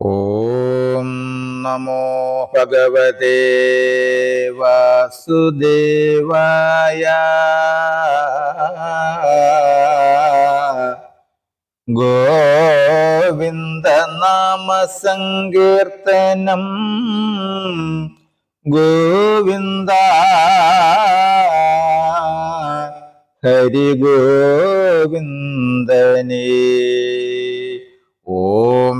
ഓം നമോ ഭഗവതേ വാസുദേവായ ഗോവിന്ദനാമസങ്കീർത്തനം ഗോവിന്ദ ഹരി ഗോവിന്ദനേ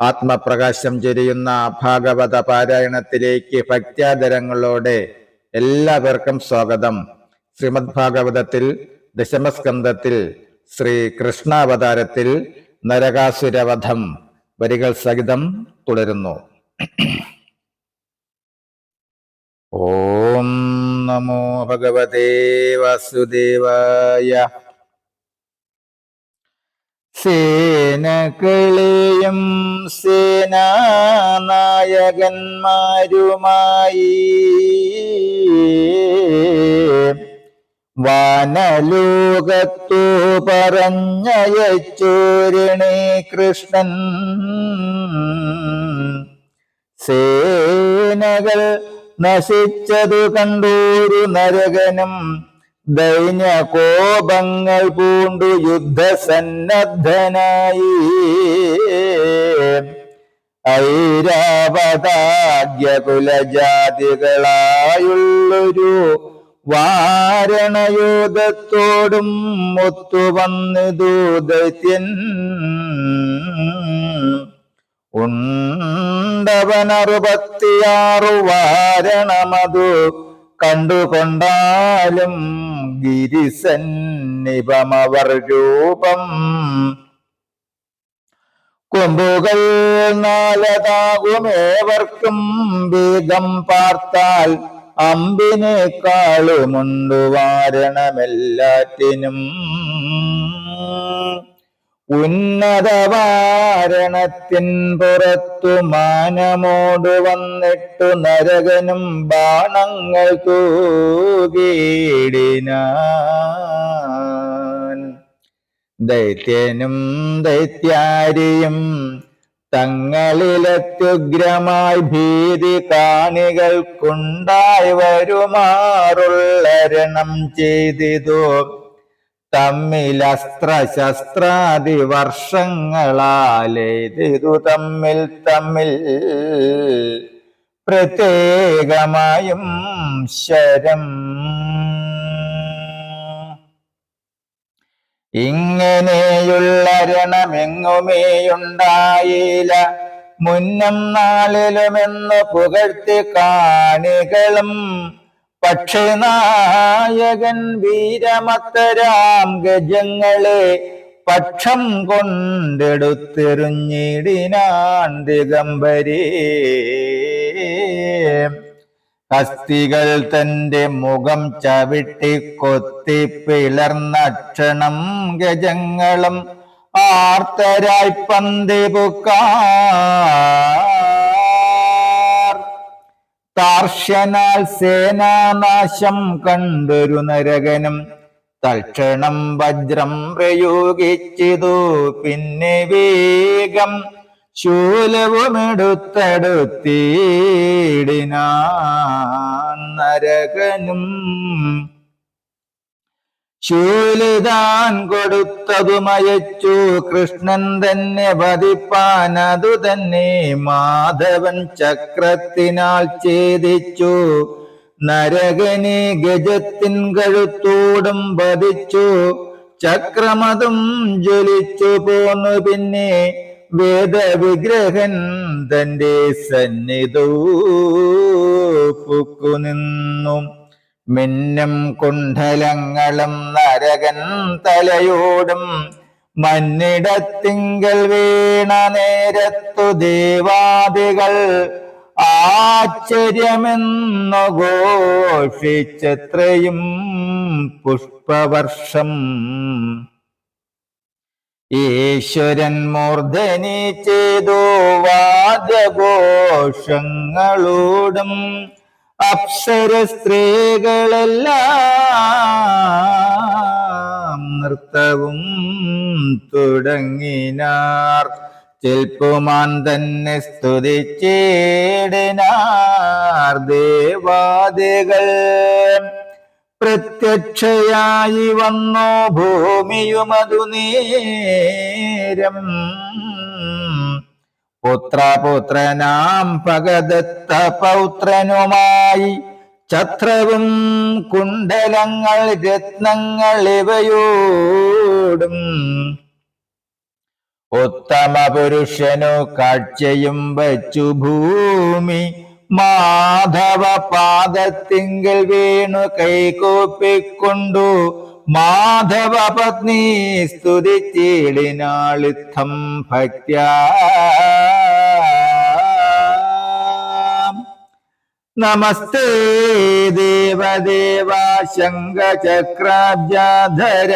ആത്മപ്രകാശം ചൊരിയുന്ന ഭാഗവത പാരായണത്തിലേക്ക് ഭക്ത്യാദരങ്ങളോടെ എല്ലാവർക്കും സ്വാഗതം. ശ്രീമദ് ഭാഗവതത്തിൽ ദശമസ്കന്ധത്തിൽ ശ്രീ കൃഷ്ണാവതാരത്തിൽ നരകാസുരവധം വരികൾ സഹിതം തുടരുന്നു. ഓം നമോ ഭഗവതേ വാസുദേവായ സേനകളെയും സേനാനായകന്മാരുമായി വാനലോകത്തു പറഞ്ഞയച്ചൂരിണി കൃഷ്ണൻ. സേനകൾ നശിച്ചതു കണ്ടൂരു നരകനും ദൈന്യ കോപങ്ങൾ പൂണ്ടു യുദ്ധസന്നദ്ധനായി. ഐരാവതാഗ്യകുലജാതികളായുള്ളൊരു വാരണയോധത്തോടും ഒത്തുവന്നിതു ദൈത്യൻ ഉണ്ടവനറുപത്തിയാറു വാരണമതു കണ്ടുകൊണ്ടാലും ഗിരിസന്നിപമവർ രൂപം. കൊമ്പുകൾ നാലതാകുമേവർക്കും വേഗം പാർത്താൽ അമ്പിനേക്കാളുമുണ്ടു വാരണമെല്ലാറ്റിനും. ഉന്നതവാരണത്തിൻ പുറത്തു മാനമോട് വന്നിട്ടു നരകനും ബാണങ്ങൾ തൂകിടിനാൻ ദൈത്യനും ദൈത്യാരിയും തങ്ങളിലത്യുഗ്രമായി ഭീതി കാണികൾക്കുണ്ടായി വരുമാറുള്ളരണം ചെയ്തിതു. തമ്മിൽ അസ്ത്രശസ്ത്രാദി വർഷങ്ങളാലേതിതു തമ്മിൽ തമ്മിൽ. പ്രത്യേകമായും ശരം. ഇങ്ങനെയുള്ള രണമെങ്ങുമേയുണ്ടായില്ല മുന്നം നാളിലുമെന്ന് പുകഴ്ത്തി കാണികളും പക്ഷേ നായകൻ വീരമത്തരാം ഗജങ്ങളെ പക്ഷം കൊണ്ടെടുത്തെറിഞ്ഞിടിനാൻ ദിഗംബരേ. കസ്തികൾ തന്റെ മുഖം ചവിട്ടി കൊത്തി പിളർന്നക്ഷണം ഗജങ്ങളും ആർത്തരായി പന്തിപുക്കാർ താർഷ്യനാൽ സേനാനാശം കണ്ടൊരു നരകനും. തൽക്ഷണം വജ്രം പ്രയോഗിച്ചിതു. പിന്നെ വേഗം ശൂലവുമെടുത്തെടുത്തീടിനാ നരകനും. ശൂലിതാൻ കൊടുത്തതു മയച്ചു. കൃഷ്ണൻ തന്നെ വധിപ്പാൻ അതു തന്നെ മാധവൻ ചക്രത്തിനാൽ ഛേദിച്ചു. നരകനെ ഗജത്തിൻ കഴുത്തോടും വധിച്ചു. ചക്രമതും ജ്വലിച്ചു പോന്നു പിന്നെ വേദവിഗ്രഹൻ തന്റെ സന്നിധൂ. നിന്നു മിന്നും കുണ്ഠലങ്ങളും നരകൻ തലയോടും മന്നിടത്തിങ്കൽ വീണ നേരത്തു ദേവാദികൾ ആശ്ചര്യമെന്നു ഘോഷിച്ചത്രയും പുഷ്പവർഷം. ഈശ്വരൻ മൂർധനി ചെയ്തു വാദ്യഘോഷങ്ങളോടും അപ്സര സ്ത്രീകളെല്ലാം നൃത്തവും തുടങ്ങിനാർ. ചെൽപ്പുമാൻ തന്നെ സ്തുതിച്ചേടിനാർ ദേവാദികൾ. പ്രത്യക്ഷയായി വന്നോ ഭൂമിയുമതു നേരം പുത്രപുത്രനാം ഭഗദത്ത പൗത്രനുമായി ഛത്രവും കുണ്ടലങ്ങൾ രത്നങ്ങൾ ഇവയോടും ഉത്തമ പുരുഷനു കാഴ്ചയും വച്ചു ഭൂമി മാധവ പാദത്തിങ്കിൽ വീണു കൈകൂപ്പിക്കൊണ്ടു മാധവ പത്നി സ്തുതിച്ചിടിനാളിത്തം ഭക്യ നമസ്തേ ദേവദേവ ശങ്കചക്രാബ്ജാധര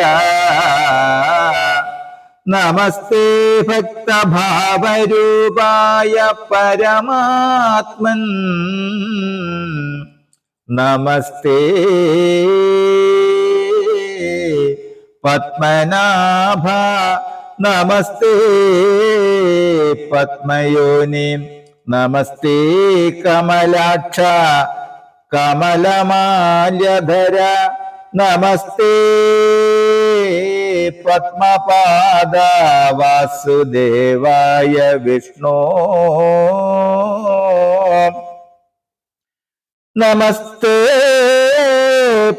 നമസ്തേ ഭക്തഭാവരൂപായ പരമാത്മൻ. നമസ്തേ. പത്മനാഭ നമസ്തേ പത്മയോനി നമസ്തേ കമലാക്ഷ കമലമാല്യധര നമസ്തേ പത്മപാദ വാസുദേവായ വിഷ്ണു നമസ്തേ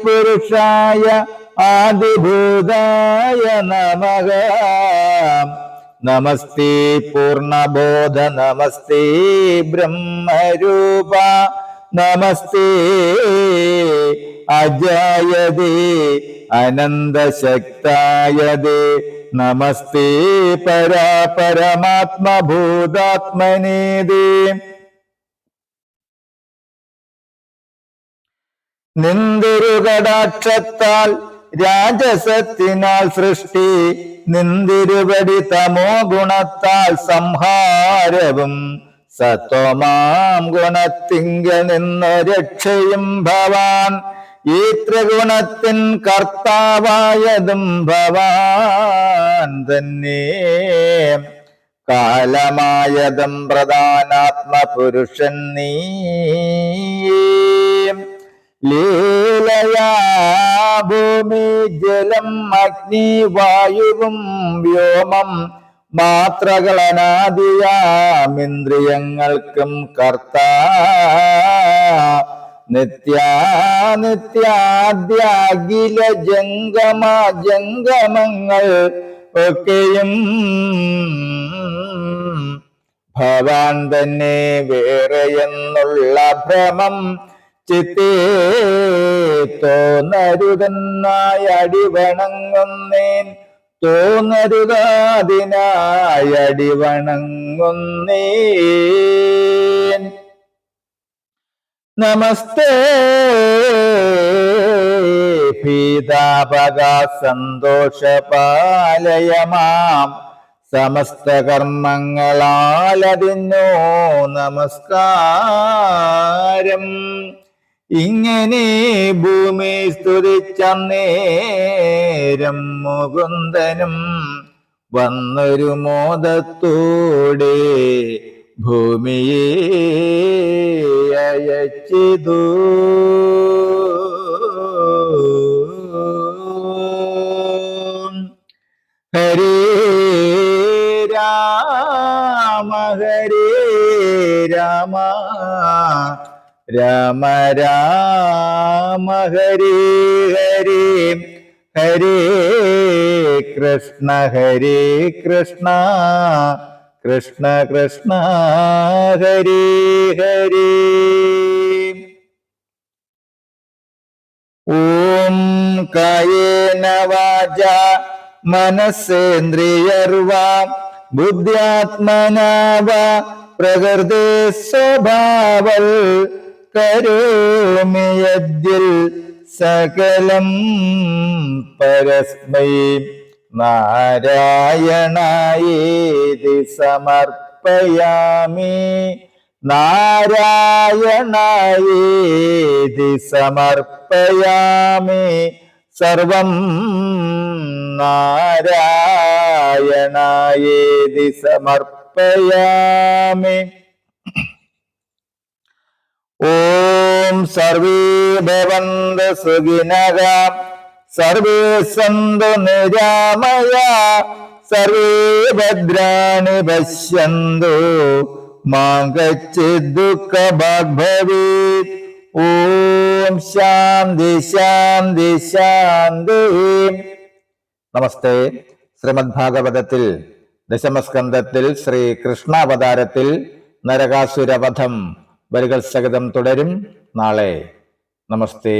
പുരുഷായ ആദിഭൂതായ നമക നമസ്തേ പൂർണബോധ നമസ്തേ ബ്രഹ്മരൂപ നമസ്തേ അജായതേ അനന്തശക്തായതേ. നമസ്തേ പരാ പരമാത്മഭൂതാത്മനേതേ നിന്തൊരു കടാക്ഷത്താൽ രാജസത്തിനാൽ സൃഷ്ടി നിന്തിരുപടി തമോ ഗുണത്താൽ സംഹാരവും സത്വമാം ഗുണത്തിങ്ക നിന്ന് രക്ഷയും ഭവാൻ. ഈ ത്രിഗുണത്തിൻ കർത്താവായതും ഭവാൻ തന്നെ. കാലമായതും പ്രധാനാത്മപുരുഷൻ നീ ലീലയാ ഭൂമി ജലം അഗ്നി വായുവും വ്യോമം. മാത്രകളനാദിയാമിന്ദ്രിയങ്ങൾക്കും കർത്ത. നിത്യാനിത്യാദ്യാഖില ജംഗമ ജംഗമങ്ങൾ ഒക്കെയും ഭവാൻ തന്നെ വേറെ എന്നുള്ള ഭ്രമം. ചിത്തേ തോന്നരുതെന്നായി അടിവണങ്ങുന്നേൻ. തോന്നരുതാതിനായി അടിവണങ്ങുന്നേൻ. നമസ്തേ പീതാപക സന്തോഷപാലയമാം സമസ്ത കർമ്മങ്ങളാലതിനോ നമസ്കാരം. ഇങ്ങനെ ഭൂമി സ്തുതിച്ചേരം മുകുന്ദനും വന്നൊരു മോദത്തോടെ ഭൂമിയേ അയച്ചിതു. രാമ രാമ ഹരേ ഹരി ഹരേ കൃഷ്ണ ഹരേ കൃഷ്ണ കൃഷ്ണ കൃഷ്ണ ഹരി ഹരി. ഓം കായേന വാച മനസ്സേന്ദ്രിയർവാ ബുദ്ധ്യാത്മനാവ പ്രകൃതി സ്വഭാവൽ കരോമി യദ്യൽ സകലം പരസ്മൈ. നാരായണായേതി സമർപ്പയാമി. നാരായണായേതി സമർപ്പയാമി. സർവം നാരായണായേതി സമർപ്പയാമി. ഓം സർവേ ഭവന്ത സുഖിനക സർവേ സന്തു നിരാമയ സർവേ ഭദ്രാണി പശ്യന്തു. മാ കച്ചിത് ദുഃഖഭാഗ്ഭവേത് ഓം ശാന്തി ശാന്തി ശാന്തി. നമസ്തേ. ശ്രീമദ് ഭാഗവതത്തിൽ ദശമസ്കന്ധത്തിൽ ശ്രീകൃഷ്ണാവതാരത്തിൽ നരകാസുരവധം വരികൾ സഹിതം തുടരും. നാളെ. നമസ്തേ.